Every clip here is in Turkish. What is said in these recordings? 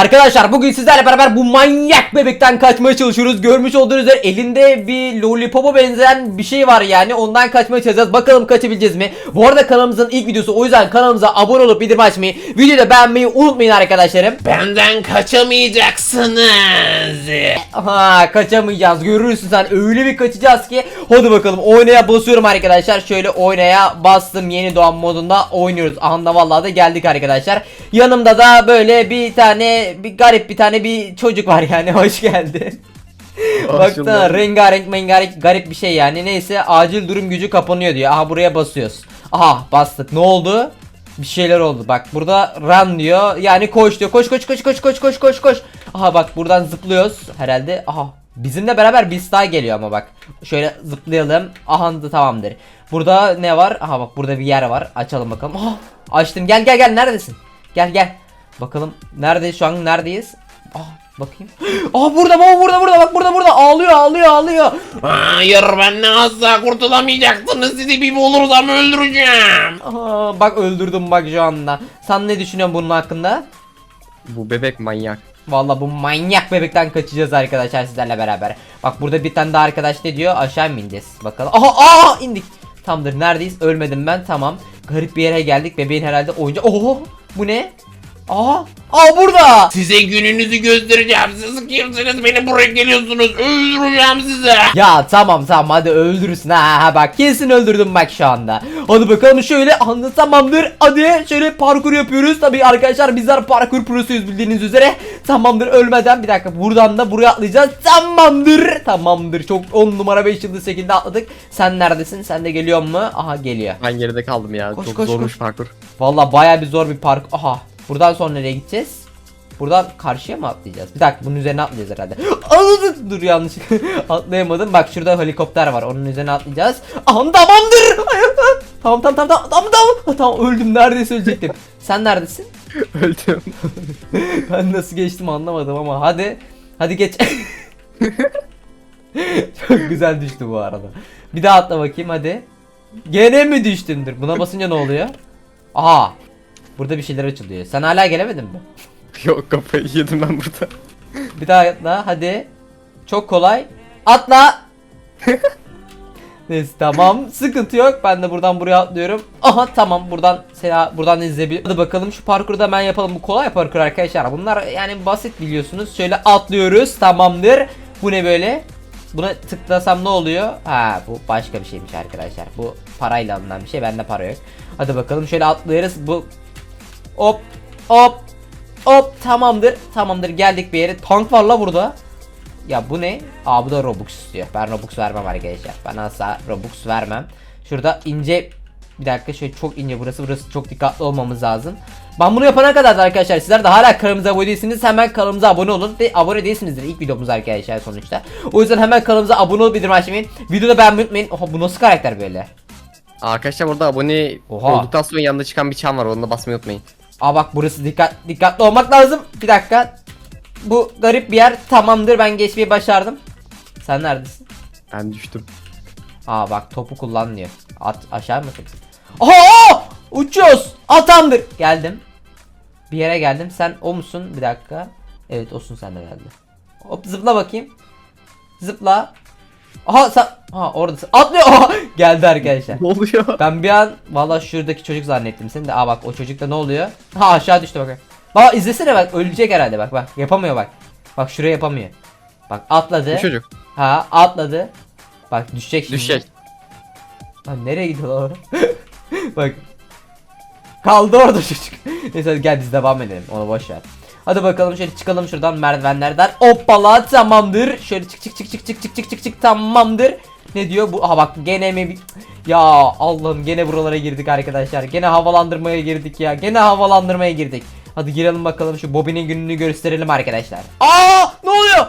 Arkadaşlar bugün sizlerle beraber bu manyak bebekten kaçmaya çalışıyoruz. Görmüş olduğunuz üzere elinde bir lollipop'a benzeyen bir şey var yani. Ondan kaçmaya çalışacağız. Bakalım kaçabileceğiz mi? Bu arada kanalımızın ilk videosu. O yüzden kanalımıza abone olup bildirim açmayı, videoyu da beğenmeyi unutmayın arkadaşlarım. Benden kaçamayacaksınız. Ha kaçamayacağız. Görürsün sen öyle bir kaçacağız ki. Hadi bakalım oynaya basıyorum arkadaşlar. Şöyle oynaya bastım. Yeni doğan modunda oynuyoruz. Anda vallahi da geldik arkadaşlar. Yanımda da böyle bir tane bir garip bir tane bir çocuk var yani. Hoş geldin. Baksana rengarenk mengarenk garip bir şey yani. Neyse acil durum gücü kapanıyor diyor. Aha buraya basıyoruz. Aha bastık. Ne oldu? Bir şeyler oldu. Bak burada run diyor. Yani koş diyor. Koş koş koş koş koş koş koş koş. Aha bak buradan zıplıyoruz herhalde. Aha bizimle beraber biz daha geliyor ama bak. Şöyle zıplayalım. Aha da tamamdır. Burada ne var? Aha bak burada bir yer var. Açalım bakalım. Aha açtım. Gel gel gel neredesin? Gel gel. Bakalım neredeyiz şu an neredeyiz? Ah bakayım. Aa burada baba burada burada bak burada burada ağlıyor ağlıyor ağlıyor. Hayır benden asla kurtulamayacaksınız. Sizi bir bulursam öldüreceğim. Aa, bak öldürdüm bak şu anda. Sen ne düşünüyorsun bunun hakkında? Bu bebek manyak. Vallahi bu manyak bebekten kaçacağız arkadaşlar sizlerle beraber. Bak burada bir tane daha arkadaş ne diyor? Aşağı mı ineceğiz? Bakalım. Aha aha indik. Tamamdır neredeyiz? Ölmedim ben tamam. Garip bir yere geldik. Bebeğin herhalde oyuncu. Oho bu ne? Aa, aa burada. Size gününüzü göstereceğim. Siz kimsiniz? Beni buraya geliyorsunuz. Öldüreceğim sizi. Ya tamam tamam hadi öldürürsün ha, ha bak kesin öldürdüm bak şu anda. Hadi bakalım şöyle anla tamamdır. Hadi şöyle parkur yapıyoruz. Tabii arkadaşlar bizler parkur prosuyuz bildiğiniz üzere. Tamamdır ölmeden bir dakika buradan da buraya atlayacağız. Tamamdır. Tamamdır. Çok 10 numara 5 yıldız şekilde atladık. Sen neredesin? Sen de geliyor mu? Aha geliyor. Ben geride kaldım ya. Koş, Çok koş, zormuş koş. parkur. Vallahi baya bir zor bir park. Aha. Buradan sonra nereye gideceğiz? Buradan karşıya mı atlayacağız? Bir dakika bunun üzerine atlayacağız herhalde. Aa, Dur yanlış. Atlayamadım. Bak şurada helikopter var. Onun üzerine atlayacağız. Aha tamamdır. Tamam tamam tamam tamam tamam tamam. Öldüm neredeyse ölecektim. Sen neredesin? Öldüm. Ben nasıl geçtim anlamadım ama hadi. Hadi geç. Çok güzel düştü bu arada. Bir daha atla bakayım hadi. Gene mi düştündür? Buna basınca ne oluyor? Aha. Burada bir şeyler açılıyor. Sen hala gelemedin mi? Yok kafayı yedim ben burada. Bir daha atla hadi. Çok kolay. Atla. Neyse tamam. Sıkıntı yok. Ben de buradan buraya atlıyorum. Aha tamam. Buradan seni buradan izleyebilir. Hadi bakalım şu parkuru da ben yapalım. Bu kolay parkur arkadaşlar. Bunlar yani basit biliyorsunuz. Şöyle atlıyoruz. Tamamdır. Bu ne böyle? Buna tıklasam ne oluyor? Ha bu başka bir şeymiş arkadaşlar. Bu parayla alınan bir şey. Bende para yok. Hadi bakalım. Şöyle atlıyoruz. Bu Hop hop hop tamamdır tamamdır geldik bir yere Tank var la burada ya bu ne? Aa bu da Robux istiyor. Ben Robux vermem arkadaşlar. Ben asla Robux vermem. Şurada ince bir dakika şöyle çok ince burası burası çok dikkatli olmamız lazım. Ben bunu yapana kadar da arkadaşlar sizler de hala kanalımıza abone değilsiniz hemen kanalımıza abone olun ve abone değilsinizdir ilk videomuz arkadaşlar sonuçta. O yüzden hemen kanalımıza abone olup bildirim açmayı Videoda beğenmeyi unutmayın. Oha bu nasıl karakter böyle? Arkadaşlar burada abone Oha. olduktan sonra yanında çıkan bir çan var. Onu da basmayı unutmayın. Aa bak burası dikkat dikkatli olmak lazım. Bir dakika. Bu garip bir yer tamamdır ben geçmeyi başardım. Sen neredesin? Ben düştüm. Aa bak topu kullan diyor. At aşağı mı atayım? Aha! Uçuyoruz. Atamdır. Geldim. Bir yere geldim. Sen o musun? Bir dakika. Evet osun sen de geldi. Hop zıpla bakayım. Zıpla. Aha sen ha oradasın. Atlıyor. Aha! Geldi arkadaşlar. Ne oluyor? Ben bir an valla şuradaki çocuk zannettim seni de. Aa bak o çocukta ne oluyor? Ha aşağı düştü bak. Bak izlesene bak ölecek herhalde bak bak yapamıyor bak. Bak şuraya yapamıyor. Bak atladı. Bu çocuk. Ha atladı. Bak düşecek şimdi. Düşecek. Lan nereye gidiyor? Bak. Kaldı orada çocuk. Neyse gel biz devam edelim. Onu boş ver. Hadi bakalım şöyle çıkalım şuradan merdivenlerden. Hoppala tamamdır. Şöyle çık çık çık çık çık çık çık çık çık tamamdır. Ne diyor bu? Aha bak gene mi. Ya Allah'ım gene buralara girdik arkadaşlar. Gene havalandırmaya girdik ya. Gene havalandırmaya girdik. Hadi girelim bakalım şu Bobby'nin gününü gösterelim arkadaşlar. Aa ne oluyor?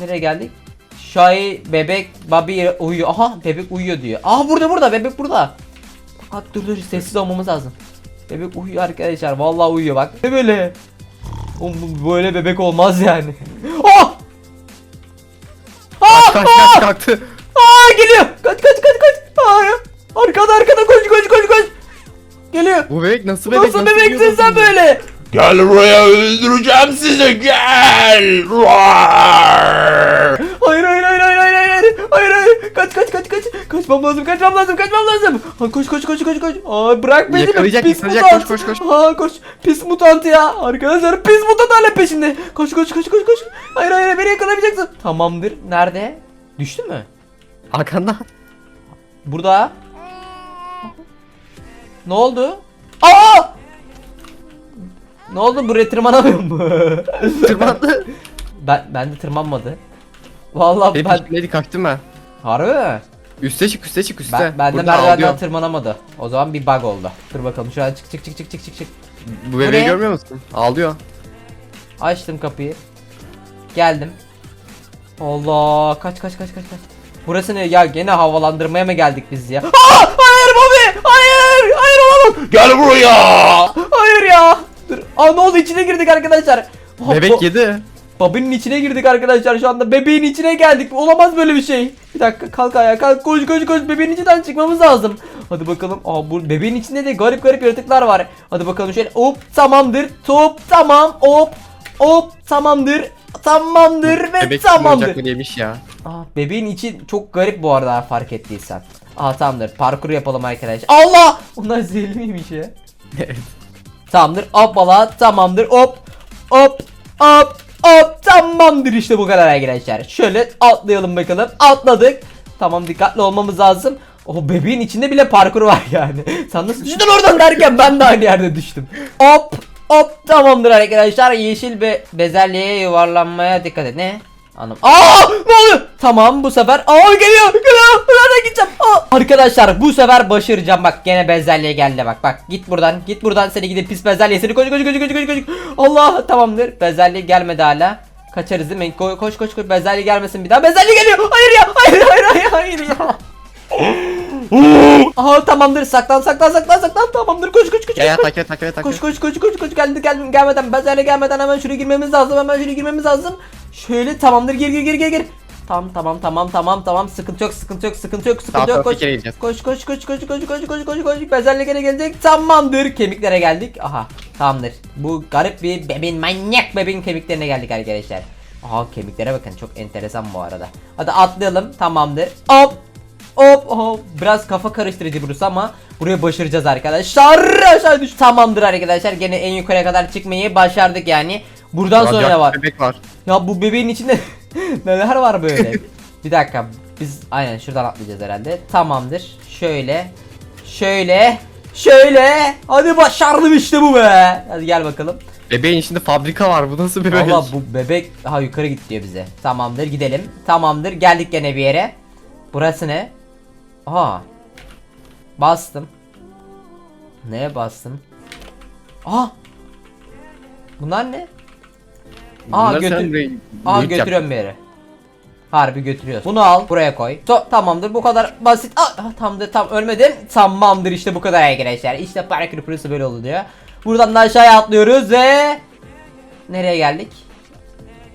Nereye geldik? Şay bebek Bobby uyuyor. Aha bebek uyuyor diyor. Aha burada burada bebek burada. Bak dur dur sessiz olmamız lazım. Bebek uyuyor arkadaşlar. Vallahi uyuyor bak. Ne böyle? Oğlum böyle bebek olmaz yani. Oh! Aa, kaç kaç ah! kalktı. Aa geliyor. Kaç kaç kaç kaç. Ah, Aa, arkada arkada koş koş koş koş. Geliyor. Bu bebek nasıl bebek? Nasıl, nasıl bebeksin sen ya? böyle? Gel buraya öldüreceğim sizi gel. Hayır hayır hayır hayır hayır hayır. Hayır hayır. Kaç kaç kaç kaçmam lazım kaçmam lazım kaçmam lazım. Ha, koş koş koş koş koş. Aa bırak beni Yakalayacak, pis yakalayacak, mutant. koş, koş, koş. ha koş. Pis mutant ya. Arkadaşlar pis mutant hala peşinde. Koş koş koş koş koş. Hayır hayır beni yakalamayacaksın. Tamamdır. Nerede? Düştü mü? Arkanda. burada. Ne oldu? Aa! Ne oldu? Buraya tırmanamıyor mu? Tırmandı. ben ben de tırmanmadı. Vallahi Benim ben peşimdeydi kaçtım ben. harbi mi? Üste çık üste çık üste. Ben, ben de Burada merdivenden tırmanamadı. O zaman bir bug oldu. Dur bakalım şu an çık çık çık çık çık çık çık. Bu bebeği ne? görmüyor musun? Ağlıyor. Açtım kapıyı. Geldim. Allah kaç kaç kaç kaç kaç. Burası ne ya gene havalandırmaya mı geldik biz ya? Aa, hayır Bobby! Hayır! Hayır olamam! Gel buraya. Hayır ya! Dur. Aa ne oldu içine girdik arkadaşlar. Aa, Bebek Bo- yedi. Bobby'nin içine girdik arkadaşlar şu anda. Bebeğin içine geldik. Olamaz böyle bir şey. Bir dakika kalk ayağa kalk. Koş koş koş. Bebeğin içinden çıkmamız lazım. Hadi bakalım. Aa bu bebeğin içinde de garip garip yaratıklar var. Hadi bakalım şöyle. Hop tamamdır. Top tamam. Hop. Hop tamamdır. Tamamdır ve Bebek tamamdır. yemiş ya. Aa, bebeğin içi çok garip bu arada fark ettiysen. Aa tamamdır. Parkur yapalım arkadaşlar. Allah! Onlar zehirli miymiş ya? Evet. Tamamdır. Hoppala. Tamamdır. Hop. Hop. Hop. Hop. Tamamdır işte bu kadar arkadaşlar. Şöyle atlayalım bakalım. Atladık. Tamam dikkatli olmamız lazım. O bebeğin içinde bile parkur var yani. Sen nasıl düştün oradan derken ben de aynı yerde düştüm. Hop. Hop. Tamamdır arkadaşlar. Yeşil ve bezelyeye yuvarlanmaya dikkat et. Ne? Anam. Aa ne oluyor? Tamam bu sefer. Aa geliyor geliyor. Nereden gideceğim? Aa. Arkadaşlar bu sefer başaracağım. Bak gene bezelye geldi bak. Bak git buradan. Git buradan seni gidip pis bezelye seni koş koş koş koş koş koş. Allah tamamdır. Bezelye gelmedi hala. Kaçarız değil mi? Ko- koş koş koş bezelye gelmesin bir daha. Bezelye geliyor. Hayır ya. Hayır hayır hayır hayır ya. Aha tamamdır. Saklan saklan saklan saklan. Tamamdır. Koş koş koş. Ya ya koş. takip et takip et takip Koş et. koş koş koş koş geldi geldi gelmeden bezelye gelmeden hemen şuraya girmemiz lazım hemen şuraya girmemiz lazım. Şöyle tamamdır gir gir gir gir gir. Tamam tamam tamam tamam tamam sıkıntı yok sıkıntı yok sıkıntı yok sıkıntı yok koş. Koş koş koş koş koş koş koş koş koş bezelye gene gelecek tamamdır kemiklere geldik aha tamamdır bu garip bir bebeğin manyak bebeğin kemiklerine geldik arkadaşlar. Aha kemiklere bakın çok enteresan bu arada. Hadi atlayalım tamamdır hop Hop hop biraz kafa karıştırıcı burası ama buraya başaracağız arkadaşlar. Aşağı düş. Tamamdır arkadaşlar. Gene en yukarıya kadar çıkmayı başardık yani. Buradan sonra ne var? Bebek var. Ya bu bebeğin içinde neler var böyle? bir dakika. Biz aynen şuradan atlayacağız herhalde. Tamamdır. Şöyle. Şöyle. Şöyle. Hadi başardım işte bu be. Hadi gel bakalım. Bebeğin içinde fabrika var. Bu nasıl bebek? Valla bu bebek daha yukarı git diyor bize. Tamamdır gidelim. Tamamdır geldik gene bir yere. Burası ne? Aa. Bastım. Neye bastım? Aa. Bunlar ne? Aa Bunları sen götür. buraya Aa yap. götürüyorum bir yere. Harbi götürüyoruz. Bunu al buraya koy. To tamamdır bu kadar basit. Aa, ah, tamamdır tam ölmedim. Tamamdır işte bu kadar arkadaşlar. İşte parkur pırısı böyle oldu diyor. Buradan da aşağıya atlıyoruz ve nereye geldik?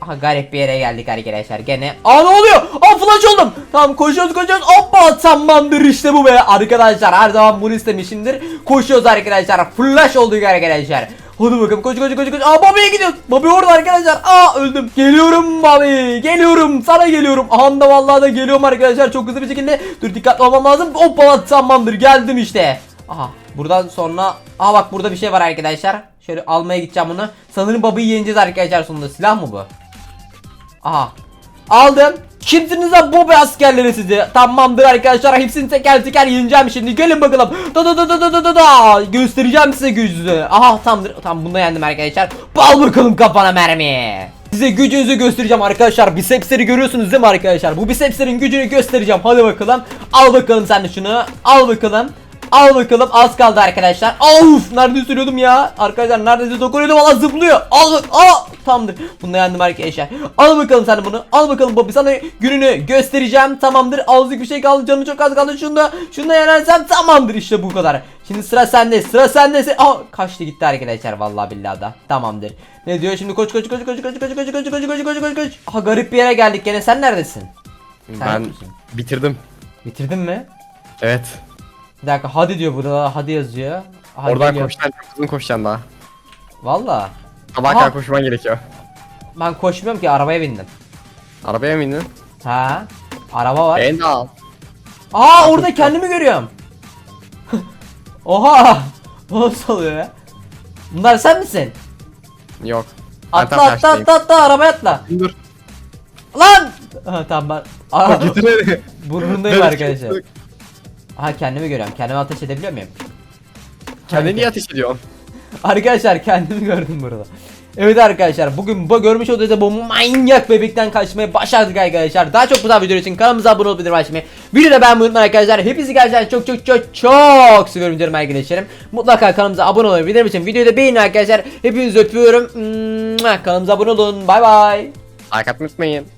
Aha garip bir yere geldik arkadaşlar gene. Aa ne oluyor? Aa flash oldum. Tamam koşuyoruz koşuyoruz. Hoppa tamamdır işte bu be. Arkadaşlar her zaman bunu istemişimdir. Koşuyoruz arkadaşlar. Flash olduk arkadaşlar. Hadi bakalım koş koş koş koş. Aa Bobby'ye gidiyoruz. Bobby orada arkadaşlar. Aa öldüm. Geliyorum Bobby. Geliyorum. Sana geliyorum. Aha da vallahi da geliyorum arkadaşlar. Çok hızlı bir şekilde. Dur dikkatli olmam lazım. Hoppa tamamdır. Geldim işte. Aha buradan sonra Aa bak burada bir şey var arkadaşlar. Şöyle almaya gideceğim bunu. Sanırım Bobby'yi yeneceğiz arkadaşlar sonunda. Silah mı bu? Aha. Aldım. Kimsiniz lan be askerleri sizi? Tamamdır arkadaşlar hepsini teker teker yeneceğim şimdi. Gelin bakalım. Da da da da da da da da. Göstereceğim size gücünüzü. Aha tamamdır. Tamam bunda yendim arkadaşlar. Bal bakalım kafana mermi. Size gücünüzü göstereceğim arkadaşlar. Bisepsleri görüyorsunuz değil mi arkadaşlar? Bu bisepslerin gücünü göstereceğim. Hadi bakalım. Al bakalım sen de şunu. Al bakalım. Al bakalım az kaldı arkadaşlar. Of nerede sürüyordum ya? Arkadaşlar neredeyse dokunuyordum valla zıplıyor. Al bak. Aa tamamdır. Bunu da yendim arkadaşlar. Al bakalım sen bunu. Al bakalım Bobby sana gününü göstereceğim. Tamamdır. Azıcık bir şey kaldı. Canı çok az kaldı. Şunu da şunu da yenersem tamamdır işte bu kadar. Şimdi sıra sende. Sıra sende. Aa kaçtı gitti arkadaşlar vallahi billahi da. Tamamdır. Ne diyor şimdi koş koş koş koş koş koş koş koş koş koş koş koş koş koş. Aha garip bir yere geldik gene. Sen neredesin? Sen Ben kimsin? bitirdim. Bitirdin mi? Evet. Bir dakika hadi diyor burada hadi yazıyor. Hadi Oradan geliyor. koşacaksın. Çok uzun koşacaksın daha. Valla. Sabah Aha. kadar koşman gerekiyor. Ben koşmuyorum ki arabaya bindim. Arabaya mı indin? Ha? Araba var. Beni de al. Aa orada kendimi görüyorum. Oha! O Nasıl oluyor ya? Bunlar sen misin? Yok. Ben Atla tam atla karşıdayım. atla atla arabaya atla. Dur. Lan! Ha, tamam ben. Aa, Getir beni. burnundayım arkadaşlar. Aha kendimi görüyorum. Kendimi ateş edebiliyor muyum? Kendini niye ateş ediyorsun? Arkadaşlar kendimi gördüm burada. Evet arkadaşlar bugün bu görmüş olduğunuz bu manyak bebekten kaçmayı başardık arkadaşlar. Daha çok tarz video için kanalımıza abone olup bildirim açmayı. Videoda ben unutmayın arkadaşlar. Hepinizi gerçekten çok çok çok çok seviyorum canım arkadaşlarım. Mutlaka kanalımıza abone olmayı bildirim için videoyu da beğenin arkadaşlar. Hepinizi öpüyorum. Kanalımıza abone olun. Bay bay. Like atmayı unutmayın.